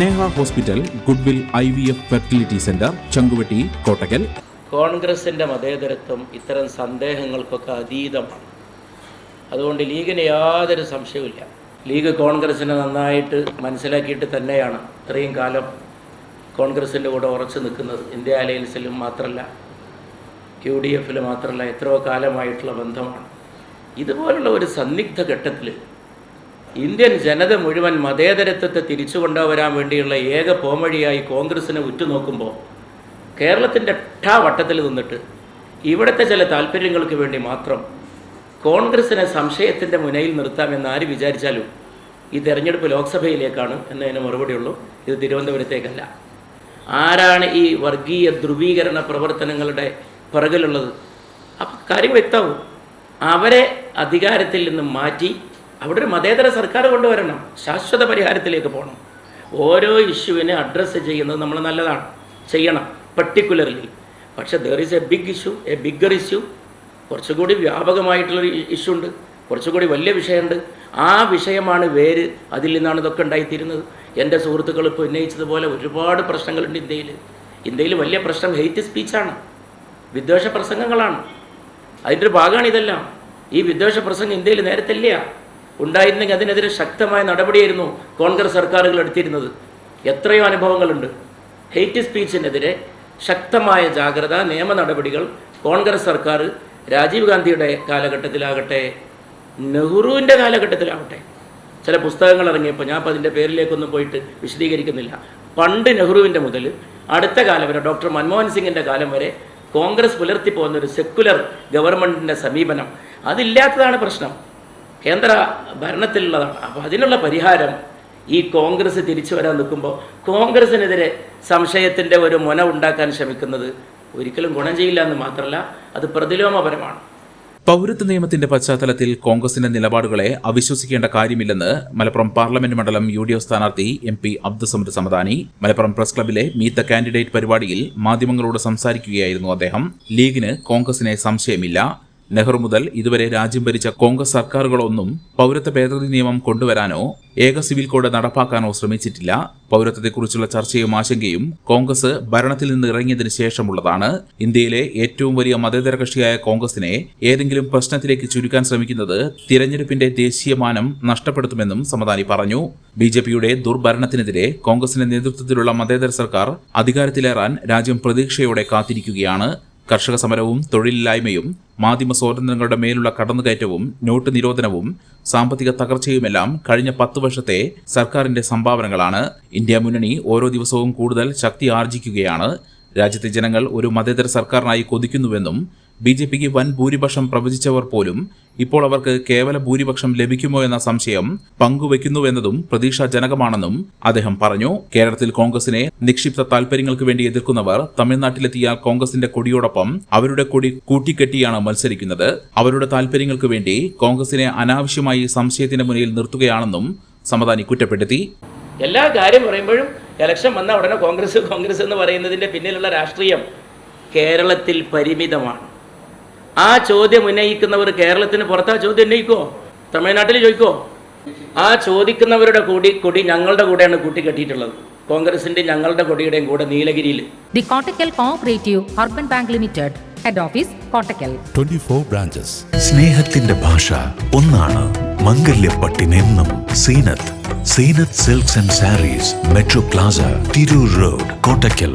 Neha hospital Goodwill I V F fertility centre Changuvetty Kottakkal കോൺഗ്രസിന്റെ മതേതരത്വം ഇത്തരം സന്ദേഹങ്ങൾക്കൊക്കെ അതീതമാണ്. അതുകൊണ്ട് ലീഗിന് യാതൊരു സംശയവുമില്ല ലീഗ് കോൺഗ്രസിനെ നന്നായിട്ട് മനസ്സിലാക്കിയിട്ട് തന്നെയാണ് ഇത്രയും കാലം കോൺഗ്രസിന്റെ കൂടെ ഉറച്ചു നിൽക്കുന്നത്. ഇന്ത്യ അലയൻസിലും മാത്രമല്ല യു ഡി എഫിൽ മാത്രമല്ല എത്രയോ കാലമായിട്ടുള്ള ബന്ധമാണ്. ഇതുപോലുള്ള ഒരു സന്നിഗ്ധ ഘട്ടത്തിൽ ഇന്ത്യൻ ജനത മുഴുവൻ മതേതരത്വത്തെ തിരിച്ചു കൊണ്ടുവരാൻ വേണ്ടിയുള്ള ഏക പോംവഴിയായി കോൺഗ്രസിനെ ഉറ്റുനോക്കുമ്പോൾ കേരളത്തിന്റെ ഠാ വട്ടത്തിൽ നിന്നിട്ട് ഇവിടുത്തെ ചില താല്പര്യങ്ങൾക്ക് വേണ്ടി മാത്രം കോൺഗ്രസിനെ സംശയത്തിന്റെ മുനയിൽ നിർത്താമെന്ന് ആര് വിചാരിച്ചാലും ഈ തെരഞ്ഞെടുപ്പ് ലോക്സഭയിലേക്കാണ് എന്നതിന് മറുപടിയുള്ളൂ. ഇത് തിരുവനന്തപുരത്തേക്കല്ല. ആരാണ് ഈ വർഗീയ ധ്രുവീകരണ പ്രവർത്തനങ്ങളുടെ പിറകിലുള്ളത്? അപ്പം കാര്യം വ്യക്തമാവും. അവരെ അധികാരത്തിൽ നിന്ന് മാറ്റി അവിടെ ഒരു മതേതര സർക്കാർ കൊണ്ടുവരണം. ശാശ്വത പരിഹാരത്തിലേക്ക് പോകണം. ഓരോ ഇഷ്യൂവിനെ അഡ്രസ്സ് ചെയ്യുന്നത് നമ്മൾ നല്ലതാണ്. ചെയ്യണം പർട്ടിക്കുലർലി പക്ഷേ there is a big issue a bigger issue കുറച്ചുകൂടി വ്യാപകമായിട്ടുള്ളൊരു ഇഷ്യൂ ഉണ്ട്. കുറച്ചുകൂടി വലിയ വിഷയമുണ്ട്. ആ വിഷയമാണ് വേര് അതിൽ നിന്നാണ് ഇതൊക്കെ ഉണ്ടായിത്തീരുന്നത്. എന്റെ സുഹൃത്തുക്കൾ ഇപ്പോൾ ഉന്നയിച്ചതുപോലെ ഒരുപാട് പ്രശ്നങ്ങളുണ്ട് ഇന്ത്യയിൽ. ഇന്ത്യയിൽ വലിയ പ്രശ്നം ഹെയ്റ്റ് സ്പീച്ചാണ് വിദ്വേഷ പ്രസംഗങ്ങളാണ്. അതിന്റെ ഒരു ഭാഗമാണ് ഇതെല്ലാം. ഈ വിദ്വേഷ പ്രസംഗം ഇന്ത്യയിൽ നേരത്തെ ഇല്ല. ഉണ്ടായിരുന്നെങ്കിൽ അതിനെതിരെ ശക്തമായ നടപടിയായിരുന്നു കോൺഗ്രസ് സർക്കാരുകൾ എടുത്തിരുന്നത്. എത്രയോ അനുഭവങ്ങളുണ്ട്. ഹെയ്റ്റ് സ്പീച്ചിനെതിരെ ശക്തമായ ജാഗ്രത നിയമ നടപടികൾ കോൺഗ്രസ് സർക്കാർ രാജീവ് ഗാന്ധിയുടെ കാലഘട്ടത്തിലാകട്ടെ നെഹ്റുവിന്റെ കാലഘട്ടത്തിലാകട്ടെ ചില പുസ്തകങ്ങൾ ഇറങ്ങിയപ്പോൾ ഞാൻ അതിന്റെ പേരിലേക്കൊന്നും പോയിട്ട് വിശദീകരിക്കുന്നില്ല. പണ്ട് നെഹ്റുവിന്റെ മുതൽ അടുത്ത കാലം വരെ ഡോക്ടർ മൻമോഹൻ സിംഗിന്റെ കാലം വരെ കോൺഗ്രസ് പുലർത്തി പോകുന്ന ഒരു സെക്കുലർ ഗവൺമെന്റിന്റെ സമീപനം അതില്ലാത്തതാണ് പ്രശ്നം. കേന്ദ്ര ഭരണത്തിലുള്ളതാണ്. അപ്പോൾ അതിനുള്ള പരിഹാരം ഈ കോൺഗ്രസ് തിരിച്ചു വരാൻ നിൽക്കുമ്പോൾ കോൺഗ്രസിനെതിരെ സംശയത്തിന്റെ ഒരു മുന ഉണ്ടാക്കാൻ ശ്രമിക്കുന്നത് ഒരിക്കലും ഗുണം ചെയ്യില്ല എന്ന് മാത്രമല്ല അത് പ്രതിലോമപരമാണ്. പൗരത്വ നിയമത്തിന്റെ പശ്ചാത്തലത്തിൽ കോൺഗ്രസിന്റെ നിലപാടുകളെ അവിശ്വസിക്കേണ്ട കാര്യമില്ലെന്ന് മലപ്പുറം പാർലമെന്റ് മണ്ഡലം യു ഡി എഫ് സ്ഥാനാർത്ഥി M P Abdussamad Samadani Malappuram press ക്ലബിലെ meet candidate പരിപാടിയിൽ മാധ്യമങ്ങളോട് സംസാരിക്കുകയായിരുന്നു അദ്ദേഹം. ലീഗിന് കോൺഗ്രസിനെ സംശയമില്ല നെഹ്റു മുതൽ ഇതുവരെ രാജ്യം ഭരിച്ച കോൺഗ്രസ് സർക്കാരുകളൊന്നും പൗരത്വ ഭേദഗതി നിയമം കൊണ്ടുവരാനോ ഏക സിവിൽ കോഡ് നടപ്പാക്കാനോ ശ്രമിച്ചിട്ടില്ല. പൗരത്വത്തെക്കുറിച്ചുള്ള ചർച്ചയും ആശങ്കയും കോൺഗ്രസ് ഭരണത്തിൽ നിന്ന് ഇറങ്ങിയതിനു ശേഷമുള്ളതാണ്. ഇന്ത്യയിലെ ഏറ്റവും വലിയ മതേതര കക്ഷിയായ കോൺഗ്രസിനെ ഏതെങ്കിലും പ്രശ്നത്തിലേക്ക് ചുരുക്കാൻ ശ്രമിക്കുന്നത് തിരഞ്ഞെടുപ്പിന്റെ ദേശീയമാനം നഷ്ടപ്പെടുത്തുമെന്നും സമദാനി പറഞ്ഞു. ബി ജെ പിയുടെ ദുർഭരണത്തിനെതിരെ കോൺഗ്രസിന്റെ നേതൃത്വത്തിലുള്ള മതേതര സർക്കാർ അധികാരത്തിലേറാൻ രാജ്യം പ്രതീക്ഷയോടെ കാത്തിരിക്കുകയാണ്. കർഷക സമരവും തൊഴിലില്ലായ്മയും മാധ്യമ സ്വാതന്ത്ര്യങ്ങളുടെ മേലുള്ള കടന്നുകയറ്റവും നോട്ട് നിരോധനവും സാമ്പത്തിക തകർച്ചയുമെല്ലാം കഴിഞ്ഞ പത്ത് വർഷത്തെ സർക്കാരിന്റെ സംഭാവനകളാണ്. ഇന്ത്യ മുന്നണി ഓരോ ദിവസവും കൂടുതൽ ശക്തി ആർജിക്കുകയാണ്. രാജ്യത്തെ ജനങ്ങൾ ഒരു മതേതര സർക്കാരിനായി കൊതിക്കുന്നുവെന്നും ബി ജെ പിക്ക് വൻ ഭൂരിപക്ഷം പ്രവചിച്ചവർ പോലും ഇപ്പോൾ അവർക്ക് കേവല ഭൂരിപക്ഷം ലഭിക്കുമോ എന്ന സംശയം പങ്കുവെക്കുന്നുവെന്നതും പ്രതീക്ഷാജനകമാണെന്നും അദ്ദേഹം പറഞ്ഞു. കേരളത്തിൽ കോൺഗ്രസിനെ നിക്ഷിപ്ത താൽപര്യങ്ങൾക്ക് വേണ്ടി എതിർക്കുന്നവർ തമിഴ്നാട്ടിലെത്തിയ കോൺഗ്രസിന്റെ കൊടിയോടൊപ്പം അവരുടെ കൊടി കൂട്ടിക്കെട്ടിയാണ് മത്സരിക്കുന്നത്. അവരുടെ താൽപര്യങ്ങൾക്ക് വേണ്ടി കോൺഗ്രസിനെ അനാവശ്യമായി സംശയത്തിന്റെ മുന്നിൽ നിർത്തുകയാണെന്നും സമദാനി കുറ്റപ്പെടുത്തി. എല്ലാ കാര്യം പറയുമ്പോഴും ഇലക്ഷൻ വന്ന ഉടനെ കോൺഗ്രസ് കോൺഗ്രസ് എന്ന് പറയുന്നതിന്റെ പിന്നിലുള്ള രാഷ്ട്രീയം കേരളത്തിൽ പരിമിതമാണ്. ആ ചോദ്യം ഉന്നയിക്കുന്നവർ കേരളത്തിന് പുറത്ത് ആ ചോദ്യം ഉന്നയിക്കോ തമിഴ്നാട്ടിൽ ചോദിക്കോ ആ ചോദിക്കുന്നവരുടെ കൂടി കൊടി ഞങ്ങളുടെ കൂടെയാണ് കൂട്ടിക്കെട്ടിയിട്ടുള്ളത്. കോൺഗ്രസിന്റെ ഞങ്ങളുടെ കൊടിയുടെയും കൂടെ നീലഗിരിയിൽ. The Kottakkal cooperative urban bank limited head office Kottakkal 24 branches സ്നേഹത്തിന്റെ ഭാഷ ഒന്നാണ് മംഗല്യപ്പട്ടിനെന്നും Zeenath. Zeenath silks and sarees metro plaza Tirur road Kottakkal.